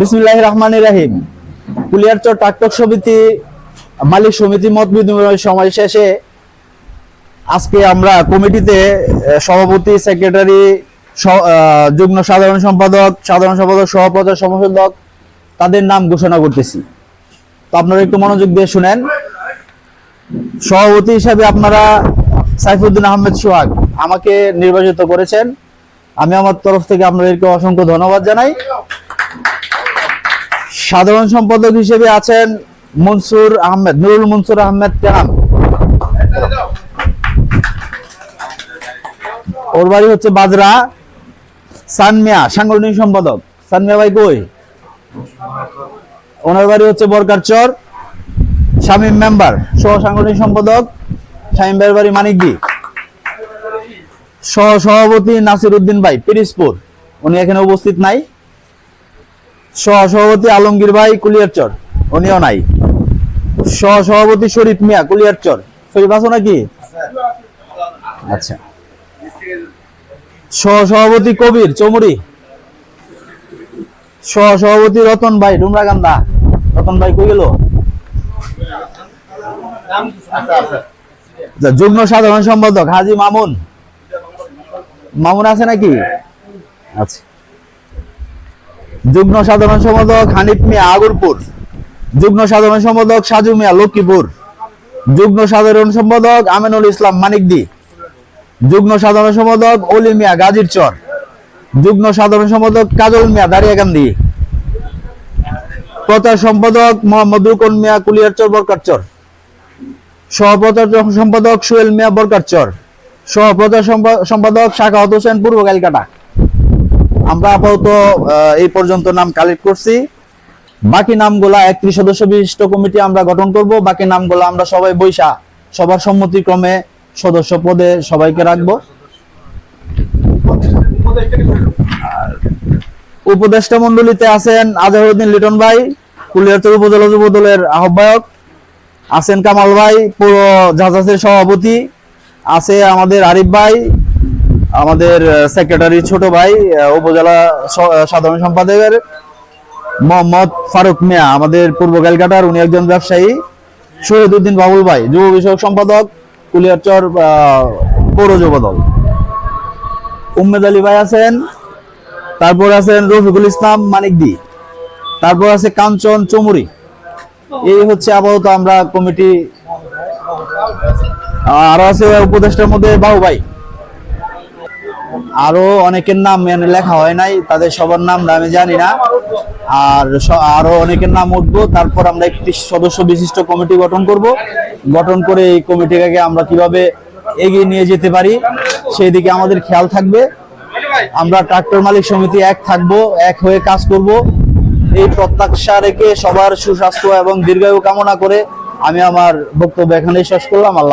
বিসমুল্লাহ রাহিম সমিতি, মালিক সমিতি মত বিনিময় সময় শেষে আজকে আমরা কমিটিতে সভাপতি, সেক্রেটারি সাধারণ সম্পাদক সাধারণ সম্পাদক, সহপ্রচার সম্পাদক তাদের নাম ঘোষণা করতেছি। তো আপনারা একটু মনোযোগ দিয়ে শুনেন। সভাপতি হিসাবে আপনারা সাইফুদ্দিন আহমেদ সোহাগ আমাকে নির্বাচিত করেছেন। আমি আমার তরফ থেকে আপনাদেরকে অসংখ্য ধন্যবাদ জানাই। সাধারণ সম্পাদক হিসেবে আছেন মনসুর আহমেদ, নুরুল মনসুর আহমেদ টেনাম ওর বাড়ি হচ্ছে বাজরা। সানমিয়া সাংগঠনিক সম্পাদক। সানমিয়া ভাই কই? ওনার বাড়ি হচ্ছে বরকারচর শামীম মেম্বার, সহ সাংগঠনিক সম্পাদক। শামীম ভাইয়ের বাড়ি মানিকদি সহ সভাপতি নাসির উদ্দিন ভাই পিরিসপুর উনি এখানে উপস্থিত নাই। সহ সভাপতি আলমগীর ভাই কুলিয়ারচর উনিও নাই। সহ সভাপতি শরীফ মিয়া কুলিয়ারচর শরীফ আছো নাকি? আচ্ছা। সহ সভাপতি কবির চৌমুরি সহ সভাপতি রতন ভাই ডুমরাকান্দা রতন ভাই কই গেল? আচ্ছা, যুগ্ম সাধারণ সম্পাদক হাজি মামুন। মামুন আছে নাকি? আচ্ছা যুগ্ম সাধারণ সম্পাদক হানিফ মিয়া আগরপুর। যুগ্ম সাধারণ সম্পাদক সাজু মিয়া লক্ষ্মীপুর। যুগ্ম সাধারণ সম্পাদক আমিনুল ইসলাম মানিকদি। যুগ্ম সাধারণ সম্পাদক অলি মিয়া গাজীর চর যুগ্ম সাধারণ সম্পাদক কাজল মিয়া দাঁড়িয়াকান্দি প্রচার সম্পাদক মোহাম্মদ রুকন মিয়া কুলিয়ারচর বরকারচর সহপ্রচার সম্পাদক সোহেল মিয়া বরকারচর সহপ্রচার সম্পা- সম্পাদক শাখাওয়াত হোসেন পূর্ব কালকাটা। আমরা আপাতত এই পর্যন্ত নাম কালেক্ট করছি। বাকি নামগুলা একত্রিশ সদস্য বিশিষ্ট কমিটি আমরা গঠন করব। বাকি নামগুলো আমরা সবাই বৈশা, সবার সম্মতিক্রমে সদস্য পদে সবাইকে রাখব। উপদেষ্টা মন্ডলীতে আছেন আজহারউদ্দিন লিটন ভাই কুলিয়ারচর উপজেলা যুব দলের আহ্বায়ক। আছেন কামাল ভাই, পুরো জাহাজের সভাপতি। আছে আমাদের আরিফ ভাই আমাদের সেক্রেটারি ছোট ভাই উপজেলা সাধারণ সম্পাদকের মোহাম্মদ ফারুক মিয়া, আমাদের পূর্ব ক্যালকাটার, উনি একজন ব্যবসায়ী। শহীদ উদ্দিন বাবুল ভাই, যুব বিষয়ক সম্পাদক কুলিয়ারচর পৌর যুব দল। উম্মেদ আলী ভাই আছেন, তারপর আছেন রফিকুল ইসলাম মানিকদি তারপর আছে কাঞ্চন চমুরি এই হচ্ছে আপাতত আমরা কমিটি আরও আছে উপদেষ্টার মধ্যে বাহু ভাই। আরও অনেকের নাম এখানে লেখা হয় নাই, তাদের সবার নাম আমি জানি না। আর আরও অনেকের নাম উঠবো, তারপর আমরা একটি সদস্য বিশিষ্ট কমিটি গঠন করব। গঠন করে এই কমিটিটাকে আমরা কীভাবে এগিয়ে নিয়ে যেতে পারি, সেই দিকে আমাদের খেয়াল থাকবে। আমরা ট্রাক্টর মালিক সমিতি এক থাকব, এক হয়ে কাজ করব। এই প্রত্যাশা রেখে সবার সুস্বাস্থ্য এবং দীর্ঘায়ু কামনা করে আমি আমার বক্তব্য এখানেই শেষ করলাম। আল্লাহ